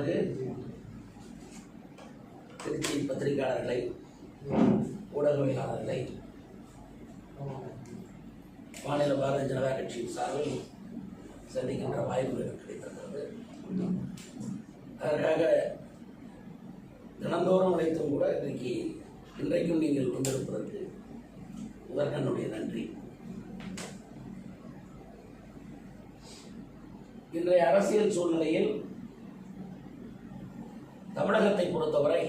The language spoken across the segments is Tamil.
மிக பிறகு திருச்சி பத்திரிகையாளர்களை ஊடகவியலாளர்களை மாநில பாரதிய ஜனதா கட்சியின் சார்பில் சந்திக்கின்ற வாய்ப்பு எனக்கு கிடைத்திருக்கிறது. அதற்காக தினந்தோறும் அழைத்தும் கூட இன்றைக்கு இன்றைக்கும் நீங்கள் வந்திருப்பதற்கு உதர்கனுடைய நன்றி. இன்றைய அரசியல் சூழ்நிலையில் தமிழகத்தை பொறுத்தவரை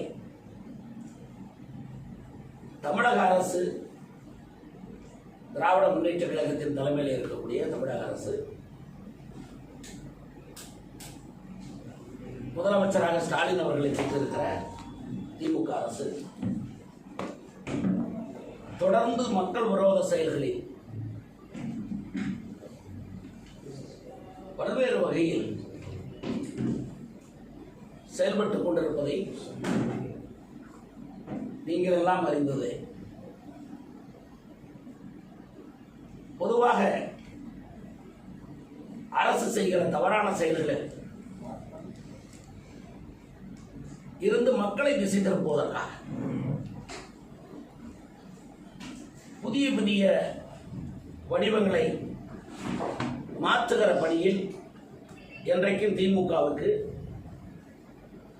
தமிழக அரசு திராவிட முன்னேற்ற கழகத்தின் தலைமையில் இருக்கக்கூடிய தமிழக அரசு முதலமைச்சராக ஸ்டாலின் அவர்களை பெற்றிருக்கிற திமுக அரசு தொடர்ந்து மக்கள் விரோத செயல்களில் பல்வேறு வகையில் செயல்பட்டுக் கொண்டிருப்பதை நீங்கள் எல்லாம் அறிந்தது. பொதுவாக அரசு செய்கிற தவறான செயல்களில் இருந்து மக்களை திசை திருப்புவதற்காக புதிய புதிய வடிவங்களை மாற்றுகிற பணியில் என்றைக்கும் திமுகவுக்கு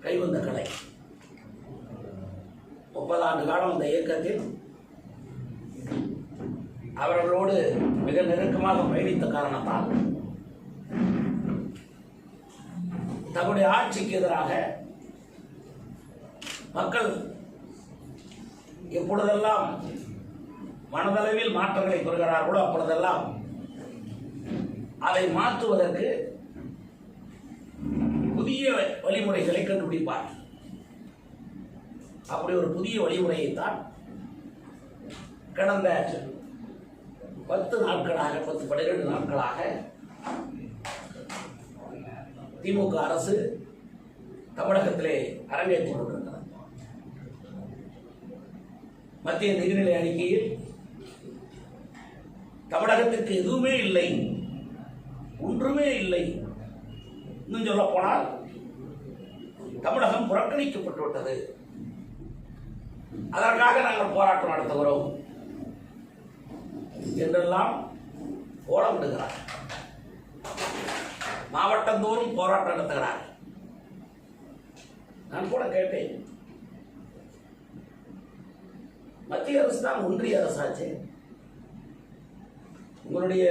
கைவந்த கலை. முப்பது ஆண்டு காலம் அந்த இயக்கத்தில் அவர்களோடு மிக நெருக்கமாக பயணித்த காரணத்தால் தங்களுடைய ஆட்சிக்கு எதிராக மக்கள் எப்பொழுதெல்லாம் மனதளவில் மாற்றங்களை பெறுகிறார்களோ அப்பொழுதெல்லாம் அதை மாற்றுவதற்கு புதிய வழிமுறைகளை கண்டுபிடிப்பார். அப்படி ஒரு புதிய வழிமுறையை தான் கடந்த பத்து நாட்களாக பத்து பன்னிரெண்டு நாட்களாக திமுக அரசு தமிழகத்திலே அரங்கேற்றிக் கொண்டிருக்கிறது. மத்திய நிதிநிலை அறிக்கையில் தமிழகத்திற்கு எதுவுமே இல்லை ஒன்றுமே இல்லை. இன்னும் சொல்ல போனால் தமிழகம் புறக்கணிக்கப்பட்டு விட்டது அதற்காக நாங்கள் போராட்டம் நடத்துகிறோம் என்றெல்லாம் கோலமிடுகிறார் மாவட்டந்தோறும் போராட்டம் நடத்துகிறார். நான் கூட கேட்டேன். மத்திய அரசு தான் ஒன்றிய அரசாச்சு. உங்களுடைய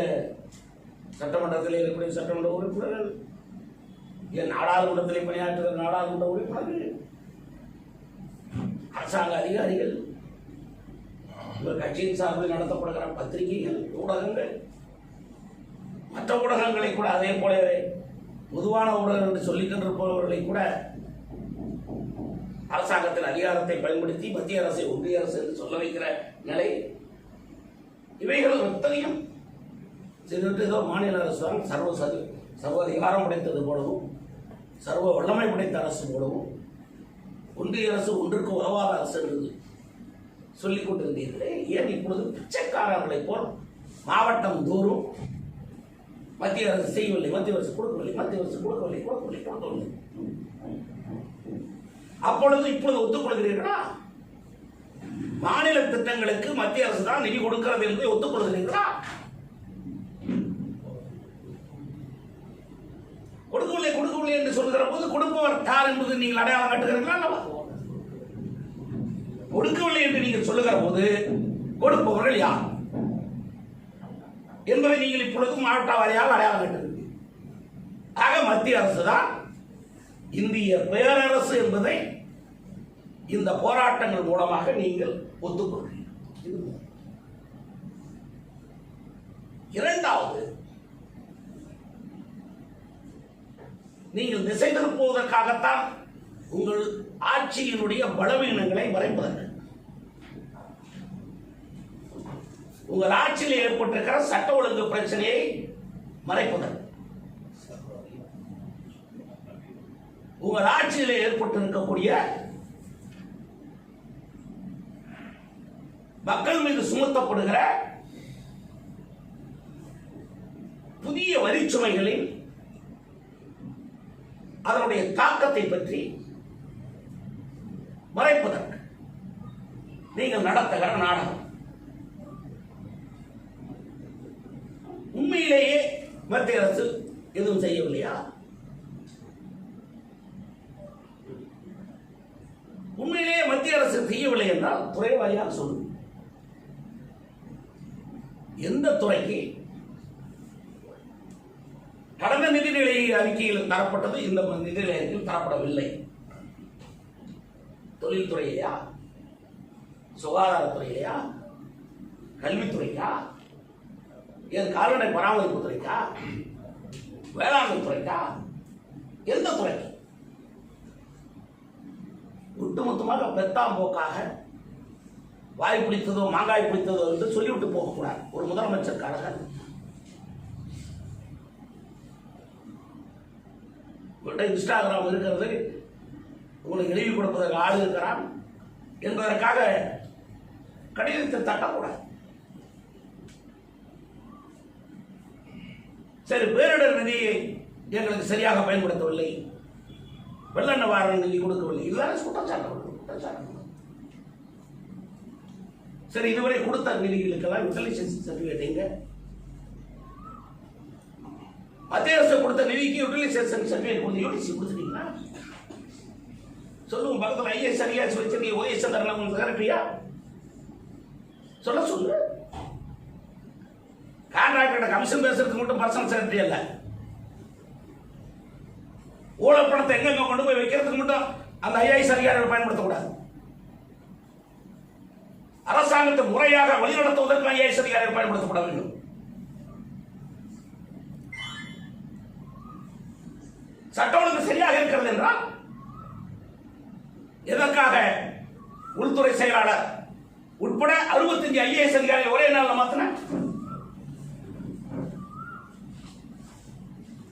சட்டமன்றத்தில் இருக்கக்கூடிய சட்டமன்ற உறுப்பினர்கள் என் நாடாளுமன்றத்தில் பணியாற்றுகிற நாடாளுமன்ற உறுப்பினர்கள் அரசாங்க அதிகாரிகள் உங்கள் கட்சியின் சார்பில் நடத்தப்படுகிற பத்திரிகைகள் ஊடகங்கள் மற்ற ஊடகங்களை கூட அதே போலவே பொதுவான ஊடகம் என்று சொல்லிக் கொண்டிருப்பவர்களை கூட அரசாங்கத்தின் அதிகாரத்தை பயன்படுத்தி மத்திய அரசை ஒன்றிய அரசு என்று சொல்ல வைக்கிற நிலை. இவைகள் எத்தனையும் செய்துவிட்டு ஏதோ மாநில அரசு தான் சர்வ சர்வ அதிகாரம் உடைத்தது போலவும் சர்வ வல்லமை உடைத்த அரசு போலவும் ஒன்றிய அரசு ஒன்றுக்கு உதவாத அரசு என்று சொல்லிக் கொண்டிருந்தீர்களே ஏன் இப்பொழுது பிச்சைக்காரர்களைப் போல் மாவட்டம் தோறும் மத்திய அரசு செய்யவில்லை மத்திய அரசு கொடுக்கவில்லை மத்திய அரசு கொடுக்கவில்லை கொடுக்கவில்லை கொடுக்கவில்லை. அப்பொழுது இப்பொழுது ஒத்துக்கொள்கிறீர்களா? மாநில திட்டங்களுக்கு மத்திய அரசு தான் நிதி கொடுக்கிறது என்பதை ஒத்துக்கொள்கிறீர்களா கொடுக்கவில்லை கொடுக்கவில்லை என்று சொல்கிற போது கொடுப்பவர் யார் என்பது நீங்கள் அடையாளம் காட்டுகிறீர்களா அல்லவா? கொடுக்கவில்லை என்று நீங்கள் சொல்லுகிற போது கொடுப்பவர்கள் யார்? என்பதை நீங்கள் இப்பொழுது மாவட்ட வாரியாக அடையாளம் கட்டுகிறீர்கள் ஆக மத்திய அரசு தான் இந்திய பேரரசு என்பதை இந்த போராட்டங்கள் மூலமாக நீங்கள் ஒத்துக்கொள்கிறீர்கள். இரண்டாவது நீங்கள் திசை திருப்புவதற்காகத்தான் உங்கள் ஆட்சியினுடைய பலவீனங்களை மறைப்பதற்கு உங்கள் ஆட்சியில் ஏற்பட்டிருக்கிற சட்ட ஒழுங்கு பிரச்சனையை மறைப்பதற்கு உங்கள் ஆட்சியில் ஏற்பட்டிருக்கக்கூடிய மக்கள் மீது சுமத்தப்படுகிற புதிய வரிச்சுமைகளின் அதனுடைய தாக்கத்தை பற்றி மறைப்பதற்கு நீங்கள் நடத்துகிற நாடகம். உண்மையிலேயே மத்திய அரசு எதுவும் செய்யவில்லையா? உண்மையிலேயே மத்திய அரசு செய்யவில்லை என்றால் துறை வாரியாக எந்த துறைக்கு கடந்த நிதிநிலை அறிக்கையில் தரப்பட்டது இந்த நிதி நிலையத்தில் தரப்படவில்லை. தொழில்துறையிலையா? சுகாதாரத்துறையிலையா? கல்வித்துறைக்கா? எது கால்நடை பராமரிப்பு துறைக்கா வேளாண்மை துறைக்கா? எந்த துறைக்கு? ஒட்டுமொத்தமாக பெத்தாம்போக்காக வாய் பிடித்ததோ மாங்காய் பிடித்ததோ என்று சொல்லிவிட்டு போகக்கூடாது. ஒரு முதலமைச்சர் முதலமைச்சருக்காக உங்கள்கிட்ட இன்ஸ்டாகிராம் இருக்கிறது. உங்களுக்கு எழுதி கொடுப்பதற்கு ஆள் இருக்கிறான். என்பதற்காக கடிதத்தை தட்டக்கூடாது. சரி பேரிடர் நிதியை எங்களுக்கு சரியாக பயன்படுத்தவில்லை. வெள்ள நிவாரண நிதி கொடுக்கவில்லை. இதுதான் குற்றச்சாட்டு. குற்றச்சாட்டு. சரி இதுவரை கொடுத்த நிதிகளுக்கெல்லாம் இன்டெலிஜென்ஸ் சர்டிஃபிகேட் எங்கே? மத்திய அரசு கொடுத்த நிதிக்கு யூட்டிலைசேஷன் சர்டிஃபிகேட் கொடுத்து யூடிசி கொடுத்துட்டீங்களா? சொல்லுங்க பக்கத்தில் ஐஎஸ் ஐஎஸ் வச்சிருக்கீங்க ஓஎஸ் தரலாம் உங்களுக்கு கரெக்டியா சொல்ல சொல்லு. கான்ட்ராக்டர் கமிஷன் பேசுறதுக்கு மட்டும் பர்சனல் செக்ரட்டரி அல்ல. ஊழல் பணத்தை எங்கெங்க கொண்டு போய் வைக்கிறதுக்கு மட்டும் அந்த ஐஐஎஸ் அதிகாரிகள் பயன்படுத்தக்கூடாது. அரசாங்கத்தை முறையாக வழிநடத்துவதற்கு ஐஏஎஸ் அதிகாரிகள் பயன்படுத்தப்பட வேண்டும். சட்டம் ஒழுங்கு சரியாக இருக்கிறது என்றால் எதற்காக உள்துறை செயலாளர் உட்பட அறுபத்தஞ்சு ஐஏஎஸ் அதிகாரிகள் ஒரே நாள் மாத்தின?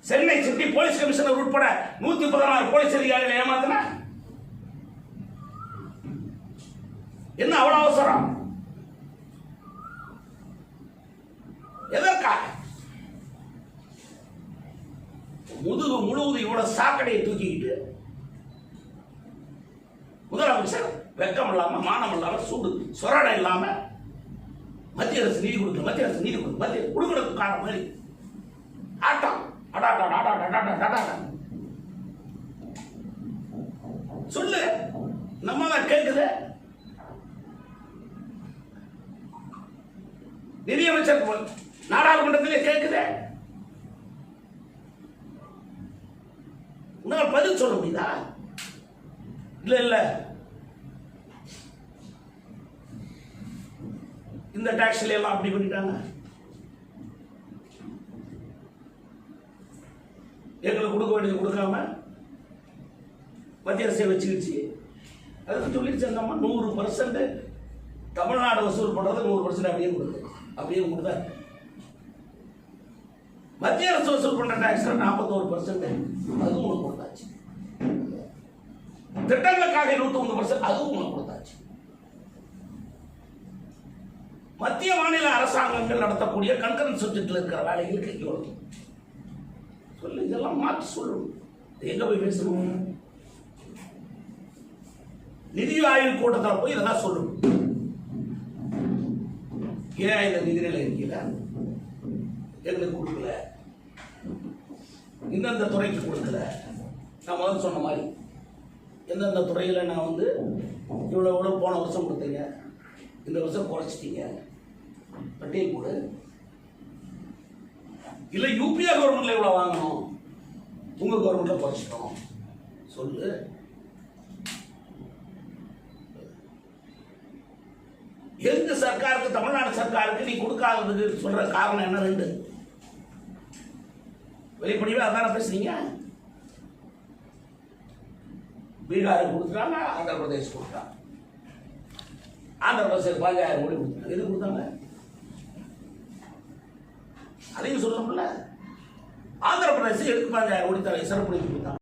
சென்னை சிட்டி போலீஸ் கமிஷனர் உட்பட நூத்தி பதினாறு போலீஸ் அதிகாரிகளை ஏமாத்தின? என்ன அவ்வளவு அவசரம்? எதற்காக? முதுகு முழுவதும் இவ்வளவு சாக்கடையை தூக்கிக்கிட்டு. முதலமைச்சர் வெக்கம் இல்லாம மானம் இல்லாம சூடு சொரணை இல்லாம மத்திய அரசு நிதி கொடுக்க மத்திய அரசு நிதி கொடுக்க மத்திய கொடுக்கறதுக்கு காரணம் மாதிரி ஆட்டம் அடாடா டாடா டாடா சொல்லு நம்ம தான் கேட்குது நிதியமைச்சர் நாடாளுமன்றத்திலே கேட்குது உங்களால் பதில் சொல்ல முடியுதா? இல்ல இல்ல. இந்த டாக்ஸ்ல எல்லாம் அப்படி பண்ணிட்டாங்க. எங்களுக்கு கொடுக்க வேண்டியது கொடுக்காம மத்திய அரசை வச்சுக்கிச்சு. அதுக்கு சொல்லிடுச்சு அந்த அம்மா நூறு பர்சன்ட் தமிழ்நாடு வசூல் பண்ணுறது நூறு பர்சன்ட் அப்படியே கொடுக்குது அப்படியே கொடுத்தா மத்திய அரசு வசூல் பண்ணுற டாக்ஸில் நாற்பத்தோரு பர்சன்ட் அதுவும் திட்டங்களுக்காக இருபத்தி ஒன்று பர்சன்ட் அதுவும் உங்களுக்கு கொடுத்தாச்சு. மத்திய மாநில அரசாங்கங்கள் நடத்தக்கூடிய கண்கரன் சப்ஜெக்ட்ல இருக்கிற வேலைகளுக்கு எவ்வளவு சொல்லு இதெல்லாம் மாற்றி சொல்லணும் எங்கே எங்க போய் பேசணும் நிதி ஆய்வு கூட்டத்தில் போய் இதெல்லாம் சொல்லணும் ஏன் இந்த நிதிநிலை இருக்கையில எங்களுக்கு கொடுக்கல? இந்தந்த துறைக்கு கொடுக்கல? நான் முதல்ல சொன்ன மாதிரி எந்தெந்த துறையில் நான் வந்து இவ்வளோ இவ்வளோ போன வருஷம் கொடுத்தீங்க? இந்த வருஷம் குறைச்சிட்டீங்க. பட்டியல் போடு. இல்லை யூபிஆ கவர்மெண்ட்ல இவ்வளோ வாங்கணும். உங்கள் கவர்மெண்ட்ல குறைச்சிட்டோம். சொல்லு. எந்த சர்க்காருக்கு தமிழ்நாடு சர்க்காருக்கு நீ கொடுக்காததுக்கு சொல்ற காரணம் என்ன ரெண்டு? வெளிப்படையாக அதான பேசுறீங்க பீகாருக்கு கொடுத்துட்டாங்க ஆந்திர பிரதேஷ் கொடுத்தாங்க ஆந்திர பிரதேச பதினாயிரம் கோடி கொடுத்தாங்க? எது கொடுத்தாங்க அதையும் சொல்லணும்ல. ஆந்திர பிரதேசம் எதுக்கு பதினாயிரம் கோடி தர சிறப்பு கொடுத்தாங்க?